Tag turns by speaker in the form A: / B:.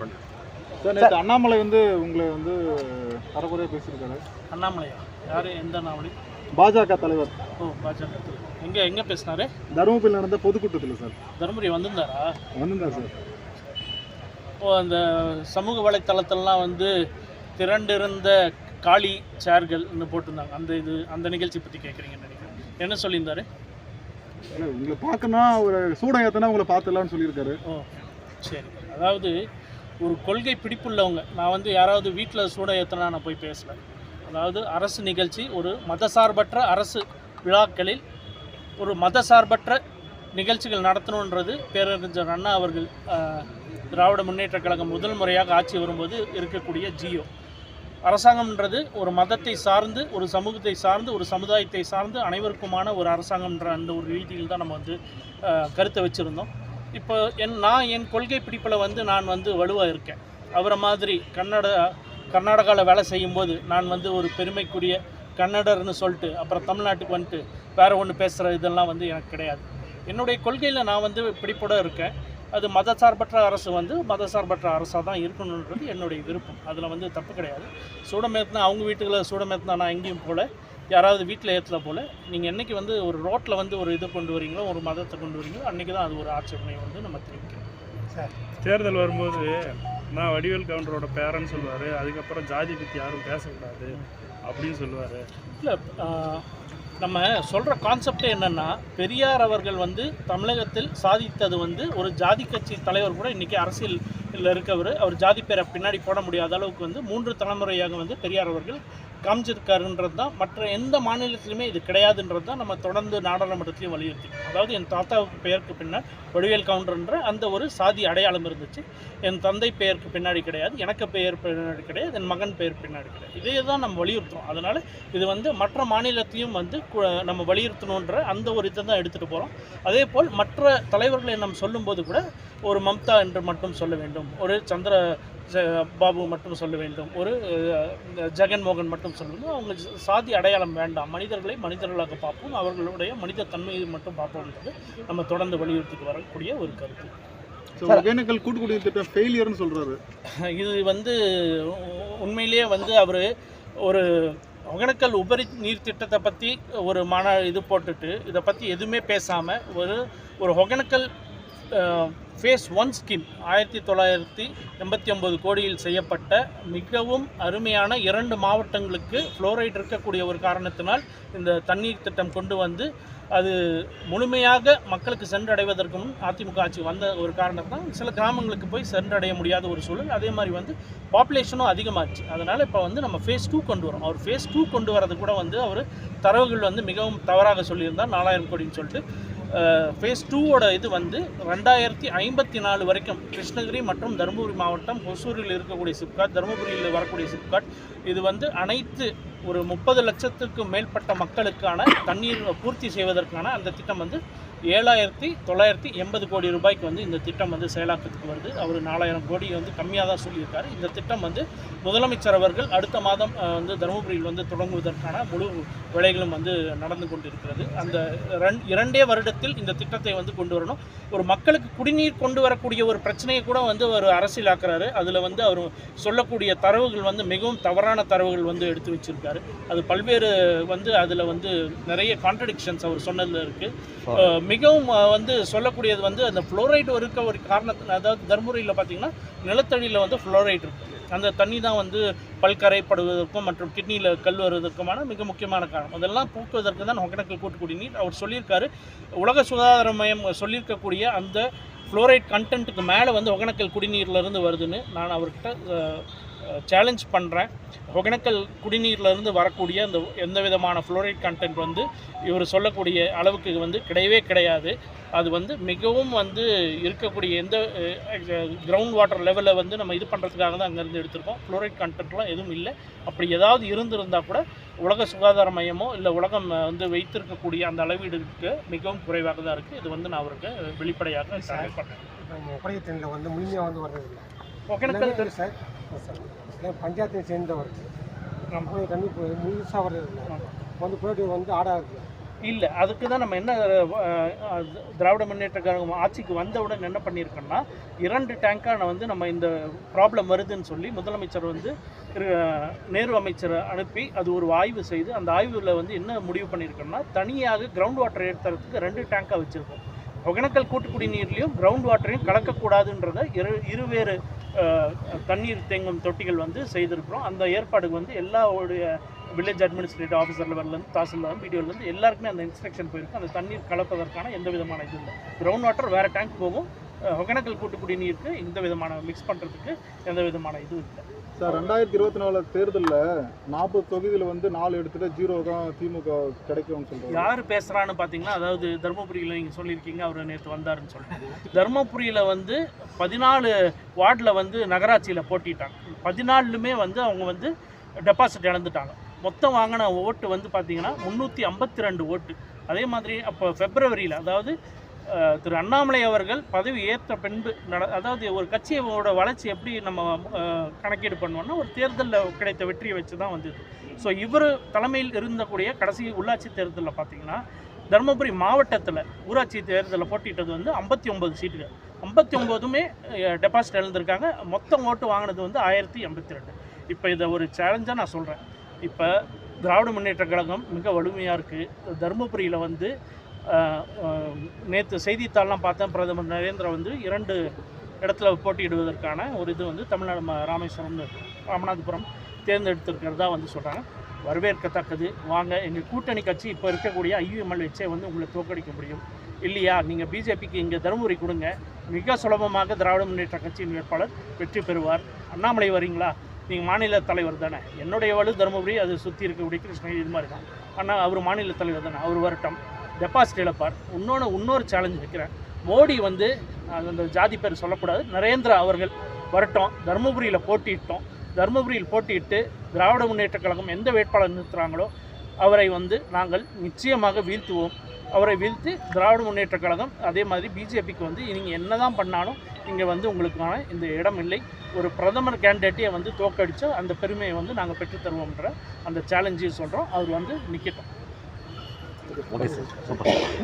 A: Sir நேற்று அண்ணாமலை வந்து உங்களை வந்து தரக்குறையாக பேசியிருக்காரு.
B: அண்ணாமலையா? யார்? எந்த அண்ணாமலை?
A: பாஜக தலைவர்.
B: ஓ பாஜக எங்கே எங்கே பேசினாரு?
A: தருமபுரியில் நடந்த பொதுக்கூட்டத்தில் சார்.
B: தருமபுரி வந்திருந்தாரா?
A: வந்திருந்தார் சார்.
B: ஓ அந்த சமூக வலைத்தளத்திலலாம் வந்து திரண்டிருந்த காளி சேர்கள்னு போட்டிருந்தாங்க. அந்த இது அந்த நிகழ்ச்சி பற்றி கேட்குறீங்கன்னு நினைக்கிறேன். என்ன சொல்லியிருந்தாரு?
A: உங்களை பார்க்கணும் ஒரு சூடம் ஏற்றினா உங்களை பார்த்துலான்னு சொல்லியிருக்காரு.
B: ஓ சரி. அதாவது ஒரு கொள்கை பிடிப்புள்ளவங்க. நான் வந்து யாராவது வீட்டில் சூட ஏற்றினா நான் போய் பேசல அதாவது அரசு நிகழ்ச்சி ஒரு மதசார்பற்ற அரசு விழாக்களில் ஒரு மதசார்பற்ற நிகழ்ச்சிகள் நடத்தணுன்றது பேரறிஞர் அண்ணா அவர்கள் திராவிட முன்னேற்றக் கழகம் முதல் முறையாக ஆட்சி வரும்போது இருக்கக்கூடிய ஜியோ. அரசாங்கம்ன்றது ஒரு மதத்தை சார்ந்து ஒரு சமூகத்தை சார்ந்து ஒரு சமுதாயத்தை சார்ந்து அனைவருக்குமான ஒரு அரசாங்கம்ன்ற அந்த ஒரு ரீதியில் தான் நம்ம வந்து கருத்தை வச்சுருந்தோம். இப்போ என் நான் என் கொள்கை பிடிப்பில் வந்து நான் வந்து வலுவாக இருக்கேன். அவரை மாதிரி கன்னட கர்நாடகாவில் வேலை செய்யும்போது நான் வந்து ஒரு பெருமைக்குரிய கன்னடர்னு சொல்லிட்டு அப்புறம் தமிழ்நாட்டுக்கு வந்துட்டு வேறு ஒன்று பேசுகிற இதெல்லாம் வந்து எனக்கு கிடையாது. என்னுடைய கொள்கையில் நான் வந்து பிடிப்போட இருக்கேன். அது மதசார்பற்ற அரசு வந்து மதசார்பற்ற அரசாக தான் இருக்கணுன்றது என்னுடைய விருப்பம். அதில் வந்து தப்பு கிடையாது. சூடமேத்தினா அவங்க வீட்டுகளில் சூடமேத்தினா நான் எங்கேயும் போகல யாராவது வீட்டில் ஏற்றல போல் நீங்கள் என்னைக்கு வந்து ஒரு ரோட்டில் வந்து ஒரு இதை கொண்டு வரீங்களோ ஒரு மதத்தை கொண்டு வரீங்களோ அன்றைக்கி தான் அது ஒரு ஆட்சேபனை வந்து நம்ம தெரிவிக்கிறோம்.
C: தேர்தல் வரும்போது நான் வடிவேல் கவுண்டரோட பேரன்னு சொல்லுவார் அதுக்கப்புறம் ஜாதி பற்றி யாரும் பேசக்கூடாது அப்படின்னு சொல்லுவார்.
B: இல்லை நம்ம சொல்கிற கான்செப்டே என்னென்னா பெரியார் அவர்கள் வந்து தமிழகத்தில் சாதித்தது வந்து ஒரு ஜாதி கட்சி தலைவர் கூட இன்றைக்கி அரசியலில் இருக்கவர் அவர் ஜாதி பேரை பின்னாடி போட முடியாத அளவுக்கு வந்து மூன்று தலைமுறையாக வந்து பெரியார் அவர்கள் காமிச்சிருக்காருன்றது தான் மற்ற எந்த மாநிலத்திலுமே இது கிடையாதுன்றது தான் நம்ம தொடர்ந்து நாடாளுமன்றத்திலையும் வலியுறுத்தி. அதாவது என் தாத்தாவுக்கு பெயருக்கு பின்னால் வடிவேல் கவுண்டர்ன்ற அந்த ஒரு சாதி அடையாளம் இருந்துச்சு. என் தந்தை பெயருக்கு பின்னாடி கிடையாது. எனக்கு பெயர் பின்னாடி கிடையாது. என் மகன் பெயர் பின்னாடி கிடையாது. இதே தான் நம்ம வலியுறுத்துறோம். அதனால் இது வந்து மற்ற மாநிலத்தையும் வந்து நம்ம வலியுறுத்தணுன்ற அந்த ஒரு இதை தான் எடுத்துகிட்டு போகிறோம் அதே போல் மற்ற தலைவர்களை நம்ம சொல்லும்போது கூட ஒரு மம்தா என்று மட்டும் சொல்ல வேண்டும். ஒரு சந்திர பாபு மட்டும் சொல்ல வேண்டும். ஒரு ஜெகன்மோகன் மட்டும் சொல்ல வேண்டும். அவங்க சாதி அடையாளம் வேண்டாம். மனிதர்களை மனிதர்களாக பார்ப்போம். அவர்களுடைய மனித தன்மையை மட்டும் பார்ப்போம்ன்றது நம்ம தொடர்ந்து வலியுறுத்திட்டு வரக்கூடிய ஒரு கருத்து.
A: ஸோ ஒகேனக்கல் கூட்டுக்குடி திட்டம் ஃபெயிலியர்னு சொல்கிறாரு
B: இது வந்து உண்மையிலேயே வந்து அவர் ஒரு ஒகேனக்கல் உபரி நீர் திட்டத்தை பற்றி ஒரு மன இது போட்டுட்டு இதை பற்றி எதுவுமே பேசாமல் ஒரு ஒரு ஒகேனக்கல் ஃபேஸ் ஒன் ஸ்கீம் ஆயிரத்தி தொள்ளாயிரத்தி எண்பத்தி ஒம்பது கோடியில் செய்யப்பட்ட மிகவும் அருமையான இரண்டு மாவட்டங்களுக்கு ஃப்ளோரைட் இருக்கக்கூடிய ஒரு காரணத்தினால் இந்த தண்ணீர் திட்டம் கொண்டு வந்து அது முழுமையாக மக்களுக்கு சென்றடைவதற்கு முன் அதிமுக ஆட்சி வந்த ஒரு காரணத்தான் சில கிராமங்களுக்கு போய் சென்றடைய முடியாத ஒரு சூழல். அதே மாதிரி வந்து பாப்புலேஷனும் அதிகமாச்சு. அதனால் இப்போ வந்து நம்ம ஃபேஸ் டூ கொண்டு வரோம். அவர் ஃபேஸ் டூ கொண்டு வரது கூட வந்து அவர் தரவுகள் வந்து மிகவும் தவறாக சொல்லியிருந்தார். நாலாயிரம் கோடின்னு சொல்லிட்டு ஃபேஸ் டூவோட இது வந்து ரெண்டாயிரத்தி ஐம்பத்தி நாலு வரைக்கும் கிருஷ்ணகிரி மற்றும் தருமபுரி மாவட்டம் ஒசூரில் இருக்கக்கூடிய சிப்காட் தருமபுரியில் வரக்கூடிய சிப்காட். இது வந்து அனைத்து ஒரு முப்பது லட்சத்துக்கும் மேற்பட்ட மக்களுக்கான தண்ணீர் பூர்த்தி செய்வதற்கான அந்த திட்டம் வந்து ஏழாயிரத்தி தொள்ளாயிரத்தி எண்பது கோடி ரூபாய்க்கு வந்து இந்த திட்டம் வந்து செயலாக்கத்துக்கு வருது. அவர் நாலாயிரம் கோடி வந்து கம்மியாக தான் சொல்லியிருக்காரு. இந்த திட்டம் வந்து முதலமைச்சர் அவர்கள் அடுத்த மாதம் வந்து தருமபுரியில் வந்து தொடங்குவதற்கான முழு வேலைகளும் வந்து நடந்து கொண்டிருக்கிறது. அந்த ரெண் இரண்டே வருடத்தில் இந்த திட்டத்தை வந்து கொண்டு வரணும். ஒரு மக்களுக்கு குடிநீர் கொண்டு வரக்கூடிய ஒரு பிரச்சனையை கூட வந்து ஒரு அரசியலாக்குறாரு அதில் வந்து அவர் சொல்லக்கூடிய தரவுகள் வந்து மிகவும் தவறான தரவுகள் வந்து எடுத்து வச்சிருக்காரு. அது பல்வேறு வந்து அதில் வந்து நிறைய கான்ட்ரடிக்ஷன்ஸ் அவர் சொன்னதில் இருக்குது மிகவும் வந்து சொல்லக்கூடியது வந்து அந்த ஃப்ளோரைடு இருக்க ஒரு காரணத்தின் அதாவது தர்மபுரியில் பார்த்தீங்கன்னா நிலத்தடியில் வந்து ஃப்ளோரைடு இருக்குது அந்த தண்ணி தான் வந்து பல்கரைப்படுவதற்கும் மற்றும் கிட்னியில் கல் வருவதற்குமான மிக முக்கியமான காரணம். அதெல்லாம் போக்குவதற்கு தான் ஒகேனக்கல் கூட்டு குடிநீர் அவர் சொல்லியிருக்காரு உலக சுகாதார மையம் சொல்லியிருக்கக்கூடிய அந்த ஃப்ளோரைட் கண்டென்ட்டுக்கு மேலே வந்து ஒகேனக்கல் குடிநீர்லேருந்து வருதுன்னு நான் அவர்கிட்ட சேலஞ்ச் பண்ணுறேன் ஒகேனக்கல் குடிநீர்ல இருந்து வரக்கூடிய அந்த எந்த விதமான ஃப்ளோரைட் கண்டென்ட் வந்து இவர் சொல்லக்கூடிய அளவுக்கு வந்து கிடையவே கிடையாது. அது வந்து மிகவும் வந்து இருக்கக்கூடிய எந்த கிரவுண்ட் வாட்டர் லெவலில் வந்து நம்ம இது பண்ணுறதுக்காக தான் அங்கேருந்து எடுத்திருக்கோம். ஃப்ளோரைட் கண்டென்ட்லாம் எதுவும் இல்லை. அப்படி ஏதாவது இருந்திருந்தால் கூட உலக சுகாதார மையமோ இல்லை உலகம் வந்து வைத்திருக்கக்கூடிய அந்த அளவீடுக்கு மிகவும் குறைவாக தான் இருக்குது இது வந்து நான் அவருக்கு வெளிப்படையாக பண்ணேன்
D: வந்து முழுமையாக வந்து வர்றது இல்லை
B: ஒகேனக்கல்
D: சார். சார் பஞ்சாயத்தை சேர்ந்தவர். நம்ம தண்ணி முழுசாக வர்றது வந்து போயிட்டு வந்து ஆடாது
B: இல்லை அதுக்கு தான் நம்ம என்ன திராவிட முன்னேற்ற கழகம் ஆட்சிக்கு வந்தவுடன் என்ன பண்ணியிருக்கோம்னா இரண்டு டேங்கான வந்து நம்ம இந்த ப்ராப்ளம் வருதுன்னு சொல்லி முதலமைச்சர் வந்து நேரு அமைச்சரை அனுப்பி அது ஒரு ஆய்வு செய்து அந்த ஆய்வில் வந்து என்ன முடிவு பண்ணியிருக்கோம்னா தனியாக கிரவுண்ட் வாட்டர் ஏற்றுறதுக்கு ரெண்டு டேங்காக வச்சுருக்கோம். ஒகேனக்கல் கூட்டு குடிநீர்லையும் கிரவுண்ட் வாட்டரையும் கலக்கக்கூடாதுன்றத இரு இருவேறு தண்ணீர் தேங்கும் தொட்டிகள் வந்து செய்திருக்கிறோம். அந்த ஏற்பாடுக்கு வந்து எல்லாருடைய வில்லேஜ் அட்மினிஸ்ட்ரேட்டிவ் ஆஃபீஸர் லெவல்லேருந்து தாசில்தார் பிடிஓலேருந்து எல்லாருக்குமே அந்த இன்ஸ்ட்ரக்ஷன் போயிருக்கு. அந்த தண்ணீர் கலப்பதற்கான எந்த விதமான இது இல்லை. கிரவுண்ட் வாட்டர் வேறு டேங்க் போகும். ஒகேனக்கல் கூட்டு குடிநீருக்கு இந்த விதமான மிக்ஸ் பண்ணுறதுக்கு எந்த விதமான இதுவும் இல்லை.
A: சார் ரெண்டாயிரத்தி இருபத்தி நாலு தேர்தலில் நாற்பது தொகுதியில் வந்து நாலு எடுத்துட்டு ஜீரோ தான் திமுக கிடைக்கும்னு சொல்றாங்க.
B: யார் பேசுகிறான்னு பார்த்தீங்கன்னா அதாவது தருமபுரியில் நீங்கள் சொல்லியிருக்கீங்க அவர் நேற்று வந்தாருன்னு சொல்லிட்டு தருமபுரியில் வந்து பதினாலு வார்டில் வந்து நகராட்சியில் போட்டிட்டாங்க. பதினாலுமே வந்து அவங்க வந்து டெபாசிட் இழந்துட்டாங்க. மொத்தம் வாங்கின ஓட்டு வந்து பார்த்தீங்கன்னா முந்நூற்றி ஐம்பத்தி ரெண்டு ஓட்டு. அதே மாதிரி அப்போ ஃபெப்ரவரியில் அதாவது திரு அண்ணாமலை அவர்கள் பதவி ஏற்ற பின்பு நட அதாவது ஒரு கட்சியோட வளர்ச்சி எப்படி நம்ம கணக்கீடு பண்ணுவோம்னா ஒரு தேர்தலில் கிடைத்த வெற்றியை வச்சு தான் வந்தது. ஸோ இவர் தலைமையில் இருந்தக்கூடிய கடைசி உள்ளாட்சி தேர்தலில் பார்த்தீங்கன்னா தருமபுரி மாவட்டத்தில் ஊராட்சி தேர்தலில் போட்டிட்டது வந்து ஐம்பத்தி ஒம்பது சீட்டுகள். ஐம்பத்தி ஒம்போதுமே டெபாசிட் எழுந்திருக்காங்க. மொத்தம் ஓட்டு வாங்கினது வந்து ஆயிரத்தி எண்பத்தி ரெண்டு இப்போ இதை ஒரு சேலஞ்சாக நான் சொல்கிறேன் இப்போ திராவிட முன்னேற்ற கழகம் மிக வலிமையாக இருக்குது தருமபுரியில் வந்து நேற்று செய்தித்தாள்லாம் பார்த்தேன். பிரதமர் நரேந்திர வந்து இரண்டு இடத்துல போட்டியிடுவதற்கான ஒரு இது வந்து தமிழ்நாடு ம- ராமேஸ்வரம் ராமநாதபுரம் தேர்ந்தெடுத்திருக்கிறதா வந்து சொல்கிறாங்க வரவேற்கத்தக்கது. வாங்க எங்கள் கூட்டணி கட்சி இப்போ இருக்கக்கூடிய ஐயுஎம்எல்ஹெச்சே வந்து உங்களை தோற்கடிக்க முடியும். இல்லையா? நீங்கள் பிஜேபிக்கு இங்கே தருமபுரி கொடுங்க. மிக சுலபமாக திராவிட முன்னேற்ற கட்சியின் வேட்பாளர் வெற்றி பெறுவார். அண்ணாமலை வரீங்களா? நீங்கள் மாநில தலைவர் தானே. என்னுடைய வலு தருமபுரி அது சுற்றி இருக்கக்கூடிய கிருஷ்ணகிரி இது மாதிரி தான். ஆனால் அவர் மாநில தலைவர் தானே. அவர் வரட்டும். டெபாசிட் இழப்பார் இன்னொன்று இன்னொரு சேலஞ்ச் வைக்கிறேன். மோடி வந்து அந்த ஜாதி பேர் சொல்லக்கூடாது நரேந்திரா அவர்கள் வரட்டும் தருமபுரியில் போட்டியிட்டோம். தருமபுரியில் போட்டியிட்டு திராவிட முன்னேற்றக் கழகம் எந்த வேட்பாளர் நிறுத்துகிறாங்களோ அவரை வந்து நாங்கள் நிச்சயமாக வீழ்த்துவோம். அவரை வீழ்த்து திராவிட முன்னேற்றக் கழகம் அதே மாதிரி பிஜேபிக்கு வந்து நீங்கள் என்ன தான் பண்ணாலும் இங்கே வந்து உங்களுக்கான இந்த இடம் இல்லை. ஒரு பிரதமர் கேண்டிடேட்டையை வந்து தோக்கடிச்சு அந்த பெருமையை வந்து நாங்கள் பெற்றுத்தருவோம்ன்ற அந்த சேலஞ்சையும் சொல்கிறோம் அவர் வந்து நிற்கட்டும்
E: 我给谁说不好。